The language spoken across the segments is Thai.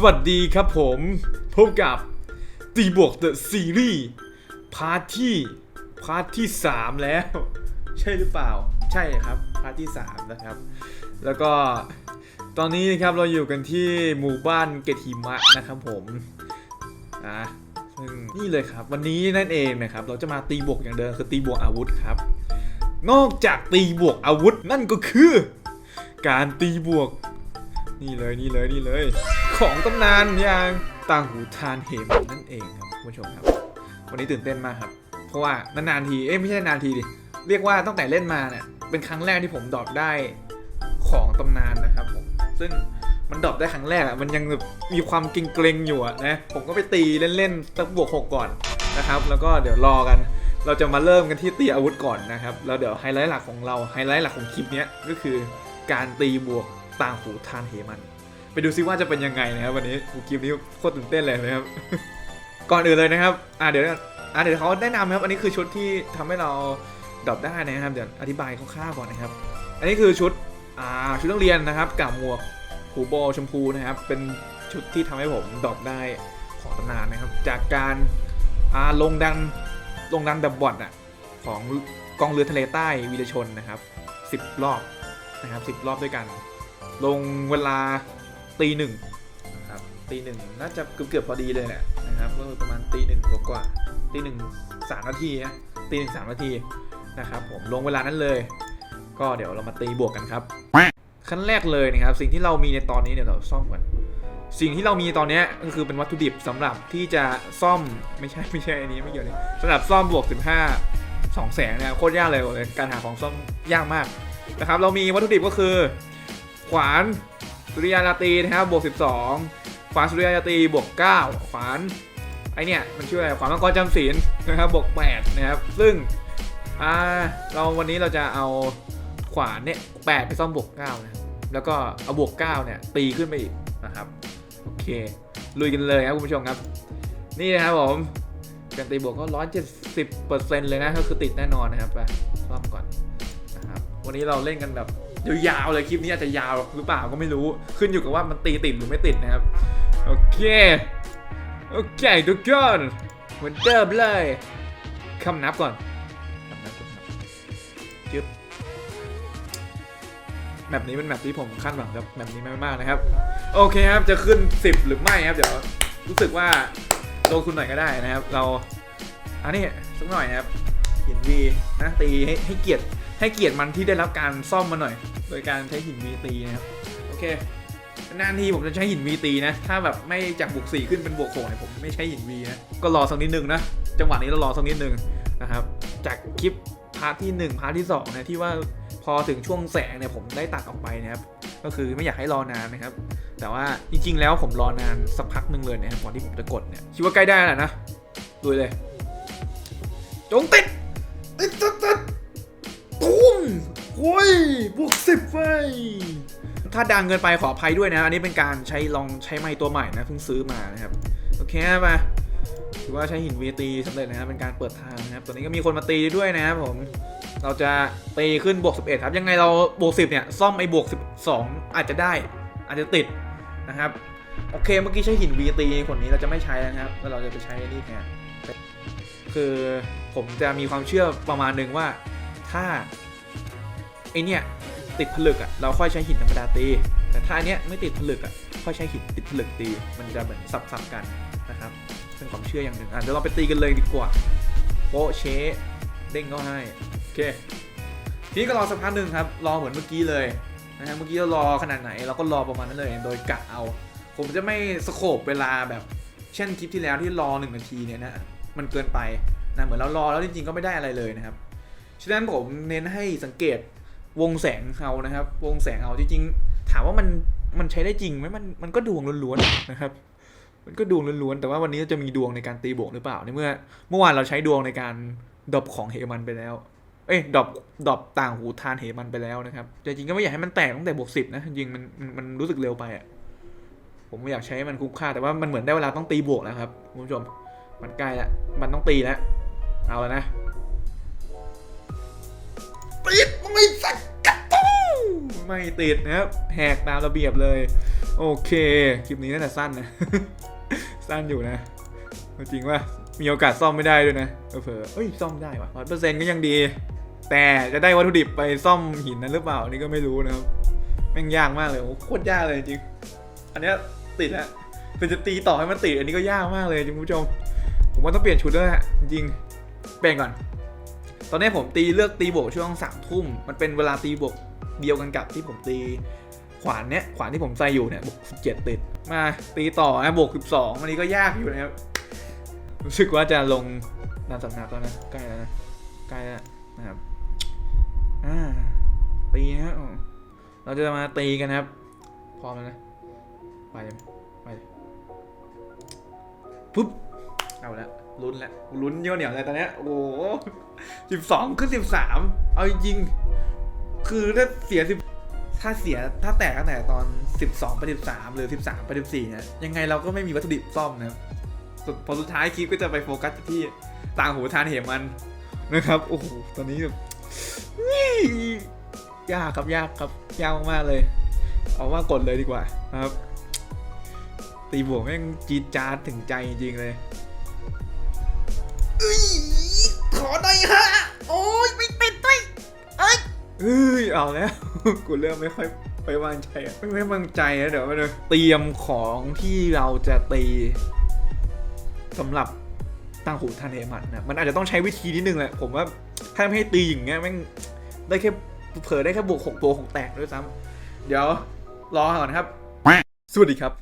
สวัสดีครับผมพบกับตีบวก The Series พาร์ทที่พาร์ทที่ 3 แล้ว ใช่หรือเปล่า ใช่ครับพาร์ทที่ 3 นะครับ แล้วก็ตอนนี้นะครับเราอยู่กันที่หมู่บ้านเกตหิมะนะครับผมอะซึ่งนี่เลยครับ วันนี้นั่นเองนะครับ เราจะมาตีบวกอย่างเดิมคือตีบวกอาวุธครับ นอกจากตีบวกอาวุธนั่นก็คือ การตีบวก นี่เลยนี่เลยนี่เลย ของตำนานอย่างต่างหูทานเหมนั่นเองครับผู้ชมครับ วันนี้ตื่นเต้นมากครับ เพราะว่านานๆทีเอ้ยไม่ใช่นานทีดิเรียกว่าตั้งแต่เล่นมาเนี่ยเป็นครั้งแรกที่ผมดรอปได้ของตำนานนะครับผมซึ่งมันดรอปได้ครั้งแรกอะมันยังแบบมีความเกรงๆอยู่อะนะผมก็ไปตีเล่นๆตั้งบวกหกก่อนนะครับ แล้วก็เดี๋ยวรอกันเราจะมาเริ่มกันที่ตีอาวุธก่อนนะครับ แล้วเดี๋ยวไฮไลท์หลักของเราไฮไลท์หลักของคลิปนี้ก็คือการตีบวกต่างหูทานเหมัน ไปดูซิว่าจะเป็นยังไงนะครับวันนี้โอ้คลิปนี้โคตรตื่นเต้นเลยนะครับ ก่อนอื่นเลยนะครับอ่าเดี๋ยวอ่าเดี๋ยวเขาแนะนำนะครับ อันนี้คือชุดที่ทำให้เราดรอปได้นะครับเดี๋ยวอธิบายคร่าวๆก่อนนะครับ อันนี้คือชุดอ่าชุดนักเรียนนะครับกับหมวกหูโบชมพูนะครับ เป็นชุดที่ทำให้ผมดรอปได้ของตำนานนะครับ จากการอ่าลงดันลงดันดับบอทอะของกองเรือทะเลใต้วีรชนนะครับ 10 รอบนะครับ 10 รอบด้วยกัน ลงเวลา ตีหนึ่งนะครับตีหนึ่งน่าจะเกือบเกือบๆพอดีเลยแหละนะครับก็ประมาณตีหนึ่งกว่าๆตีหนึ่งสามนาทีนะตีหนึ่งสามนาทีนะครับผมลงเวลานั้นเลย ก็เดี๋ยวเรามาตีบวกกันครับขั้นแรกเลยนะครับ สิ่งที่เรามีในตอนนี้เนี่ยเราซ่อมกันสิ่งที่เรามีตอนเนี้ยก็คือเป็นวัตถุดิบสำหรับที่จะซ่อมไม่ใช่ไม่ใช่อันนี้ไม่เกี่ยวเลยสำหรับซ่อมบวก 15 2แสงเนี่ยโคตรยากเลยการหาของซ่อมยากมากนะครับ เรามีวัตถุดิบก็คือ ขวาน สุริยาราตีนะครับบวก 12 ขวานสุริยาราตีบวก 9 ขวานไอเนี่ยมันชื่ออะไรขวานมังกรจำศีลนะครับบวก 8 นะครับ ซึ่งอ่าเราวันนี้เราจะเอาขวานเนี่ย8ไปซ่อมบวก9นะครับแล้วก็เอาบวก 9 เนี่ยตีขึ้นไปอีกนะครับโอเคลุยกันเลยครับคุณผู้ชมครับ นี่นะครับผมการตีบวกก็170%เลยนะก็คือติดแน่นอนนะครับไปซ่อมก่อนนะครับวันนี้เราเล่นกันแบบ ยาวๆเลยคลิปนี้อาจจะยาวหรือเปล่าก็ไม่รู้ขึ้นอยู่กับว่ามันตีติดหรือไม่ติดนะครับ โอเค โอเคทุกคนเหมือนเดิมเลยคำนับก่อนคำนับคำนับจึ๊บแบบนี้เป็นแบบที่ผมคาดหวังกับแบบนี้มากๆนะครับ โอเคครับจะขึ้น 10 หรือไม่ครับ เดี๋ยวรู้สึกว่าลงทุนหน่อยก็ได้นะครับ เราอันนี้สักหน่อยนะครับหินวีนะตีให้ให้เกียรติให้เกียรติมันที่ได้รับการซ่อมมาหน่อย โดยการใช้หินวีตีนะครับโอเคนานทีผมจะใช้หินวีตีนะ ถ้าแบบไม่จากบวกสี่ขึ้นเป็นบวกหกเนี่ยผมไม่ใช้หินวีนะก็รอสักนิดนึงนะจังหวะนี้เรารอสักนิดนึงนะครับ จากคลิปพาร์ทที่หนึ่งพาร์ทที่สองนะที่ว่าพอถึงช่วงแสงเนี่ยผมได้ตัดออกไปนะครับ ก็คือไม่อยากให้รอนานนะครับ แต่ว่าจริง ๆ แล้วผมรอนานสักพักหนึ่งเลยนะครับก่อนที่ผมจะกดเนี่ยคิดว่าใกล้ได้แล้วนะดูเลย จงติด โอ้ยบวกสิบไฟถ้าดังเกินไปขออภัยด้วยนะ อันนี้เป็นการใช้ลองใช้ไม้ตัวใหม่นะเพิ่งซื้อมานะครับ โอเคมาถือว่าใช้หินวีตีสำเร็จนะครับเป็นการเปิดทางนะครับตัวนี้ก็มีคนมาตีด้วยนะครับผมเราจะตีขึ้นบวก 11 ครับ ยังไงเราบวก 10 เนี่ย ซ่อมไอ้บวก 12 อาจจะได้ อาจจะติดนะครับ โอเคเมื่อกี้ใช้หินวีตีคนนี้เราจะไม่ใช้แล้วนะครับ แล้วเราจะไปใช้ไอ้นี่แทนคือผมจะมีความเชื่อประมาณหนึ่งว่าถ้า เนี่ยติดผลึกอะ่ะเราค่อยใช้หินธรรมดาตี แต่ถ้าอันเนี้ยไม่ติดผลึกอะ่ะค่อยใช้หินติดผลึกตี มันจะเหมือนสับๆกันนะครับเป็นความเชื่ออย่างหนึ่งอะเดี๋ยวเราไปตีกันเลยดีกว่าโปเชเด้งก็ให้โอเคทีนี้ก็รอสักพักหนึ่งครับรอเหมือนเมื่อกี้เลยนะฮะเมื่อกี้เรารอขนาดไหนเราก็รอประมาณนั้นเลยโดยกะเอา ผมจะไม่สโคบเวลาแบบเช่นคลิปที่แล้วที่รอหนึ่งนาทีเนี่ยนะมันเกินไปนะเหมือนเรารอแล้วจริงๆก็ไม่ได้อะไรเลยนะครับฉะนั้นผมเน้นให้สังเกต วงแสงเอานะครับ วงแสงเอาจริงๆ ถามว่ามันมันใช้ได้จริงไหมมันมันก็ดวงล้วนๆนะครับ มันก็ดวงล้วนๆแต่ว่าวันนี้จะมีดวงในการตีบวกหรือเปล่าในเมื่อ เมื่อวานเราใช้ดวงในการดอปของเฮมันไปแล้ว เอ้ยดอปดอปต่างหูทานเหมันไปแล้วนะครับแต่จริงก็ไม่อยากให้มันแตกตั้งแต่บวกสิบนะจริงมันมันรู้สึกเร็วไปอะผมไม่อยากใช้มันคุ้มค่าแต่ว่ามันเหมือนได้เวลาต้องตีบวกแล้วครับคุณผู้ชมมันใกล้แล้วมันต้องตีแล้วเอาแล้วนะติดไม่สัก ไม่ติดนะครับ แหกตามระเบียบเลย โอเค คลิปนี้น่าจะสั้นนะ สั้นอยู่นะ จริงว่ามีโอกาสซ่อมไม่ได้ด้วยนะเผลอเอ้ยซ่อมได้วะร้อยเปอร์เซ็นต์ก็ยังดี แต่จะได้วัตถุดิบไปซ่อมหินนั้นหรือเปล่า นี่ก็ไม่รู้นะครับ แม่งยากมากเลยโอ้โคตรยากเลยจริง อันนี้ติดแล้วแต่จะตีต่อให้มันติดอันนี้ก็ยากมากเลยจริงคุณผู้ชม ผมว่าต้องเปลี่ยนชุดแล้วแหละจริงเปลี่ยนก่อน ตอนนี้ผมตีเลือกตีบวกช่วงสามทุ่มมันเป็นเวลาตีบวก เดียวกันกับที่ผมตีขวานเนี้ยขวานที่ผมใส่อยู่เนี่ยบวกสิบเจ็ดติดมาตีต่อนะบวกสิบสองอันนี้ก็ยากอยู่นะครับรู้สึกว่าจะลงนามสำนักแล้วนะใกล้แล้วนะใกล้แล้วนะครับอ่าตีนะเราจะมาตีกันนะครับพร้อมแล้วนะไปไปปุ๊บเอาละลุ้นแล้วลุ้นเยี่ยวเหนียวเลยตอนเนี้ยโอ้โหสิบสองขึ้นสิบสามเอาจริง คือถ้าเสียสิบถ้าเสียถ้าแตกตั้งแต่ตอนสิบสองไปสิบสามหรือสิบสามไปสิบสี่เนี่ยยังไงเราก็ไม่มีวัตถุดิบซ่อมนะพอสุดท้ายคลิปก็จะไปโฟกัสที่ต่างหูทานเหมันนะครับโอ้โหตอนนี้แบบยากครับยากครับยากมากเลย เอาว่ากดเลยดีกว่านะครับ ตีบวกแม่งจีจาดถึงใจจริงเลย เอ้ยเอาแล้ว กูเริ่มไม่ค่อยไปวางใจอะไม่ไม่วางใจนะเดี๋ยวมาดูเตรียมของที่เราจะตีสำหรับตั้งหูทันเอมันนะมันอาจจะต้องใช้วิธีนิดนึงแหละผมว่าถ้าไม่ให้ตีอย่างเงี้ยแม่งได้แค่เผลอได้แค่บวกหกตัวหกแตกด้วยซ้ำเดี๋ยวรอก่อนครับ สวัสดีครับ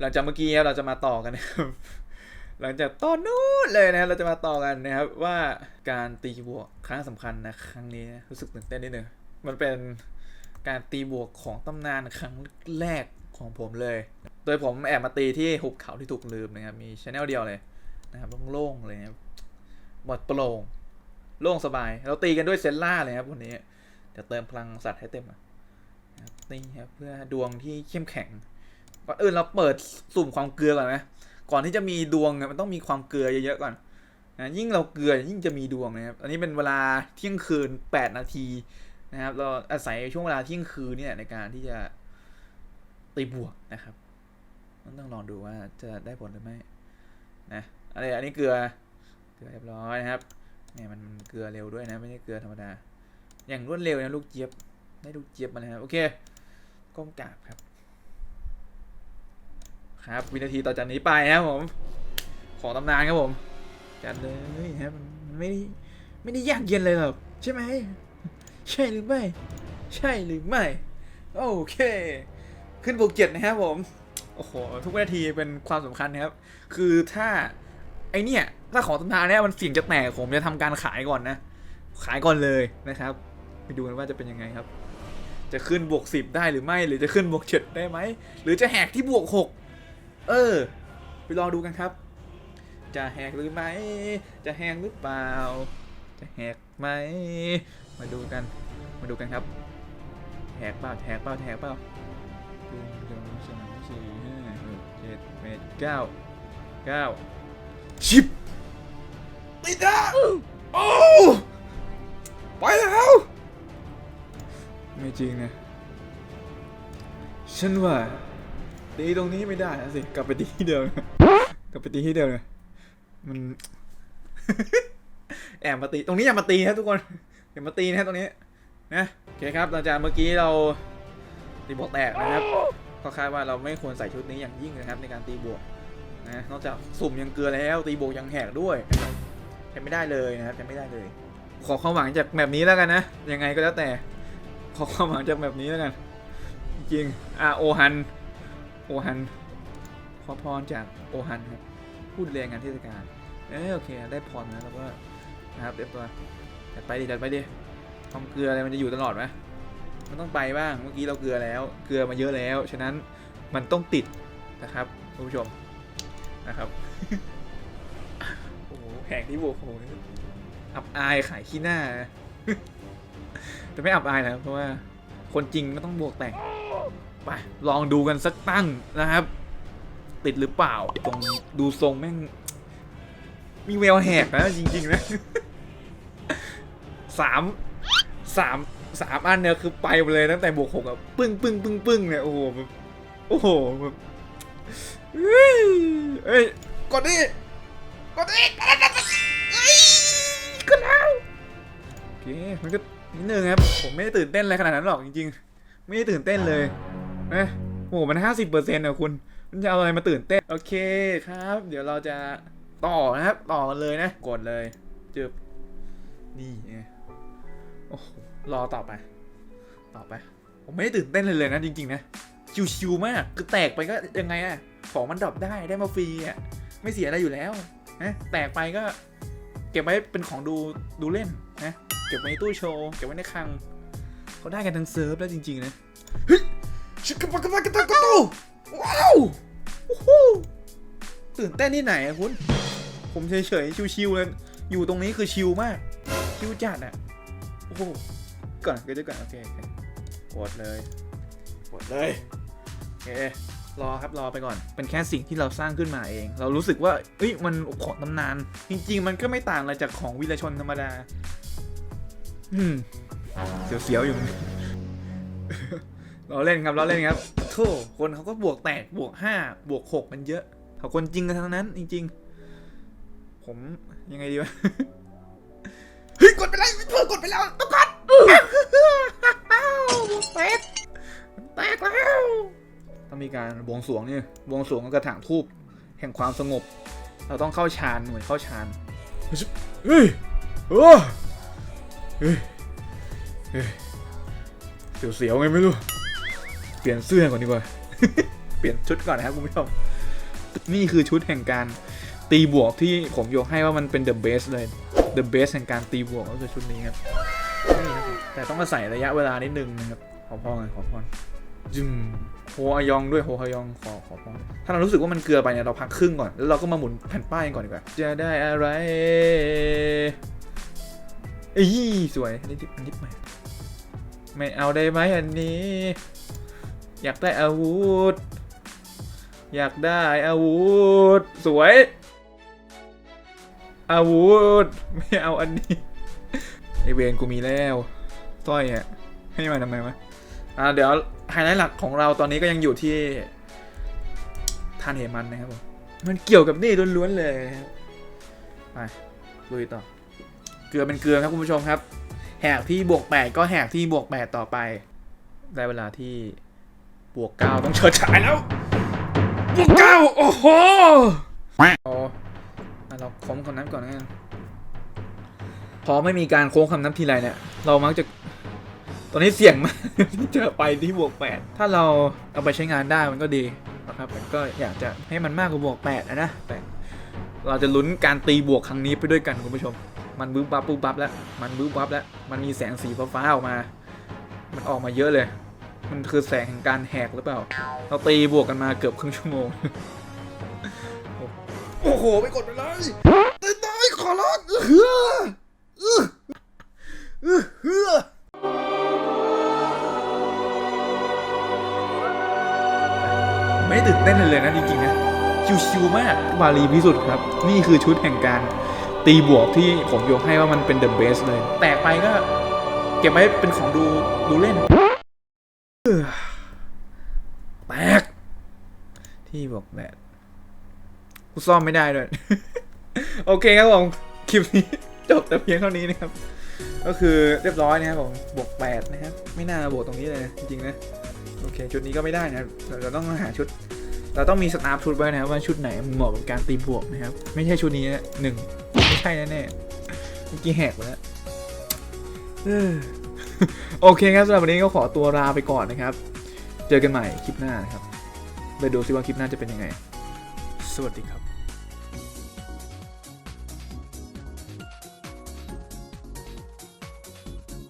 หลังจากเมื่อกี้ครับเราจะมาต่อกันนะครับ หลังจากตอนนู้นเลยนะเราจะมาต่อกันนะครับว่าการตีบวกครั้งสำคัญนะครั้งนี้รู้สึกตื่นเต้นนิดนึงมันเป็นการตีบวกของตำนานครั้งแรกของผมเลย โดยผมแอบมาตีที่หุบเขาที่ถูกลืมนะครับมีชแนลเดียวเลยนะครับโล่งๆเลยนะบหมดโปร่งโล่งสบาย เราตีกันด้วยเซนล่าเลยครับวันนี้จะเติมพลังสัตว์ให้เต็มนะนี่ครับเพื่อดวงที่เข้มแข็งก่อนอื่นเราเปิดสุ่มความเกลือก่อนไหม ก่อนที่จะมีดวงมันต้องมีความเกลือเยอะๆก่อนนะยิ่งเราเกลือยิ่งจะมีดวงนะครับอันนี้เป็นเวลาเที่ยงคืน 8 นาทีนะครับ เราอาศัยช่วงเวลาเที่ยงคืนเนี่ยในการที่จะตีบวกนะครับต้องลองดูว่าจะได้ผลหรือไม่นะอะไรอันนี้เกลือเกลือเรียบร้อยนะครับเนี่ยมันเกลือเร็วด้วยนะไม่ใช่เกลือธรรมดา อย่างรวดเร็วนะลูกเจี๊ยบได้ลูกเจี๊ยบมาแล้วครับโอเคก้มกราบครับ ครับวินาทีต่อจากนี้ไปนะครับผม ของตำนานครับผมจัดเลยครับมันไม่ไม่ได้ยากเย็นเลยหรอกใช่ไหมใช่หรือไม่ ใช่หรือไม่โอเค ขึ้นบวกเจ็ดนะครับผมโอ้โหทุกวินาทีเป็นความสำคัญนะครับ คือถ้าไอเนี่ยถ้าของตำนานเนี่ยมันเสี่ยงจะแตกผมจะทำการขายก่อนนะ ขายก่อนเลยนะครับไปดูกันว่าจะเป็นยังไงครับ จะขึ้นบวกสิบได้หรือไม่ หรือจะขึ้นบวกเจ็ดได้ไหมหรือจะแหกที่บวกหก เออ ไปรองดูกันครับ จะแหกหรือไม่ จะแหกหรือเปล่า จะแหกไหม มาดูกัน มาดูกันครับ แหกเปล่าแหกเปล่าแหกเปล่าหนึ่งสองสามสี่ห้าหกเจ็ดแปดเก้าเก้าชิปติดอะโอ้ไปแล้ว ไม่จริงนะ ฉันว่า ตีตรงนี้ไม่ได้นะสิ กลับไปตีที่เดิม กลับไปตีที่เดิมเลยมัน แอบมาตี ตรงนี้อย่ามาตีนะทุกคนอย่ามาตีนะตรงนี้ นะโอเคครับหลังจากเมื่อกี้เราตีบวกแตกนะครับก็คาดว่าเราไม่ควรใส่ชุดนี้อย่างยิ่งนะครับในการตีบวกนะนอกจากสุ่มยังเกลือแล้วตีบวกยังแหกด้วยใช้ไม่ได้เลยนะครับใช้ไม่ได้เลย ขอความหวังจากแบบนี้แล้วกันนะยังไงก็แล้วแต่ ขอความหวังจากแบบนี้แล้วกัน จริงอะโอฮัน โอฮัน ขอพรจากโอฮันครับพูดเรียงงานเทศกาลเออโอเค ได้พรนะแล้วก็นะครับเรียบร้อยจัดไปดิจัดไปดิความเกลืออะไรมันจะอยู่ตลอดไหมมันต้องไปบ้างเมื่อกี้เราเกลือแล้วเกลือมาเยอะแล้ว ฉะนั้นมันต้องติดนะครับคุณผู้ชมนะครับโอ้โหแผงที่บวกโอ้โหอับอายขายขี้หน้าแต่ไม่อับอายนะเพราะว่าคนจริงก็ต้องบวกแต่ง ไปลองดูกันสักตั้งนะครับ ติดหรือเปล่าตรงดูทรงแม่ง มีแววแหกนะจริง ๆ นะสามสามสามอันเนี่ยคือไปเลยตั้งแต่บวกหกอะปึ้งปึ้งปึ้งปึ้งเนี่ยโอ้โหโอ้โหแบบเฮ้ยเอ้ยกดดิกดดิกดดิเอ้ยขึ้นแล้วโอเคมันก็นิดนึงครับผมไม่ได้ตื่นเต้นอะไรขนาดนั้นหรอกจริง ๆ ไม่ได้ตื่นเต้นเลย นะโอ้โหมันห้าสิบเปอร์เซ็นต์อะคุณ มันจะเอาอะไรมาตื่นเต้น โอเคครับ เดี๋ยวเราจะต่อนะครับ ต่อกันเลยนะ กดเลยจึบนี่ไงโอ้โหรอต่อไป ต่อไป ผมไม่ได้ตื่นเต้นเลยเลยนะจริงๆนะ ชิวๆมาก คือแตกไปก็ยังไงอะของมันดรอปได้ได้มาฟรีอะไม่เสียอะไรอยู่แล้วนะแตกไปก็เก็บไว้เป็นของดูดูเล่นนะ เก็บไว้ในตู้โชว์ เก็บไว้ในคลังเขาได้กันทั้งเซิร์ฟแล้วจริง ๆ นะเฮ้ย ชิกี้พายกันกันกันกันว้าวโอ้โหตื่นเต้นที่ไหนอะคุณ ผมเฉยๆชิวๆเลยอยู่ตรงนี้คือชิวมาก ชิวจัดอะโอ้โหก่อนก็จะก่อนโอเคโอเคกดเลยกดเลยโอเครอครับรอไปก่อน เป็นแค่สิ่งที่เราสร้างขึ้นมาเอง เรารู้สึกว่าเอ้ยมันของตำนาน จริง ๆ มันก็ไม่ต่างอะไรจากของวีรชนธรรมดา อืมเสียวๆอยู่ เราเล่นครับเราเล่นครับโธ่คนเขาก็บวกแตกบวกห้าบวกหกมันเยอะเขาคนจริงกันทั้งนั้น จริง ๆ ผมยังไงดีวะเฮ้ยกดไปแล้วเพิ่งกดไปแล้วต้องกดแตกแตกแล้วต้องมีการบวงสรวงนี่บวงสรวงกับกระถางทูบแห่งความสงบ เราต้องเข้าฌานเหมือนเข้าฌานเฮ้ยโอ้เฮ้ยเฮ้ยเสียวๆไงไม่รู้ เปลี่ยนเสื้อก่อนดีกว่า เปลี่ยนชุดก่อนนะครับคุณผู้ชม นี่คือชุดแห่งการตีบวกที่ผมยกให้ว่ามันเป็น the best เลย the best แห่งการตีบวกก็คือชุดนี้ครับนี่นะครับแต่ต้องมาใส่ระยะเวลานิดนึงนะครับขอพรกันขอพรจึมโฮฮายองด้วยโฮฮายองขอขอพรถ้าเรารู้สึกว่ามันเกลือไปเนี่ยเราพักครึ่งก่อนแล้วเราก็มาหมุนแผ่นป้ายกันก่อนดีกว่าจะได้อะไรเอ้ยสวยอันนี้อันนี้ใหม่ไม่เอาได้ไหมอันนี้ อยากได้อาวุธ อยากได้อาวุธ สวย อาวุธ ไม่เอาอันนี้ ไอเวนกูมีแล้วสร้อยอะให้มาทำไมวะอ่าเดี๋ยวไฮไลท์หลักของเราตอนนี้ก็ยังอยู่ที่ทานเหมันนะครับผม มันเกี่ยวกับนี่ล้วนๆเลยครับไปลุยต่อ เกลือเป็นเกลือครับคุณผู้ชมครับ แหกที่บวกแปดก็แหกที่บวกแปดต่อไป ได้เวลาที่ วกเก้าต้องเฉิดฉายแล้วบวกเก้าโอ้โหอ๋อเราคมคนนั้นก่อนนะพอไม่มีการโค้งคำนับทีไรเนี่ย เรามักจะ ตอนนี้เสี่ยงมากที่จะไปที่บวกแปดถ้าเราเอาไปใช้งานได้มันก็ดีนะครับก็อยากจะให้มันมากกว่าบวกแปดนะนะแต่เราจะลุ้นการตีบวกครั้งนี้ไปด้วยกันคุณผู้ชม มันบึ้บบับบึ้บบับแล้ว มันบึ้บบับแล้ว มันมีแสงสีฟ้าๆออกมา มันออกมาเยอะเลย มันคือแสงแห่งการแหกหรือเปล่า เราตีบวกกันมาเกือบครึ่งชั่วโมง โอ้โห ไปกดไปเลยตายตายขอร้องเฮือเฮือไม่ตื่นเต้นเลยนะจริงๆนะชิวๆมากบาลีพิสุทธิ์ครับ นี่คือชุดแห่งการตีบวกที่ผมยกให้ว่ามันเป็น the best เลย แตกไปก็เก็บไว้เป็นของดูดูเล่น แตกที่บอกแบตกูซ่อมไม่ได้ด้วย โอเคครับผม คลิปนี้จบแต่เพียงเท่านี้นะครับ ก็คือเรียบร้อยนะครับผมบวกแปดนะครับ ไม่น่าบวกตรงนี้เลยจริงๆนะ โอเค ชุดนี้ก็ไม่ได้นะเราต้องหาชุด เราต้องมีสตาร์ชุดไว้นะครับว่าชุดไหนเหมาะกับการตีบวกนะครับ ไม่ใช่ชุดนี้นะหนึ่งไม่ใช่แน่ๆเมื่อกี้แหกไปแล้ว โอเคครับสำหรับวันนี้ก็ขอตัวลาไปก่อนนะครับ เจอกันใหม่คลิปหน้านะครับ ไปดูซิว่าคลิปหน้าจะเป็นยังไง สวัสดีครับ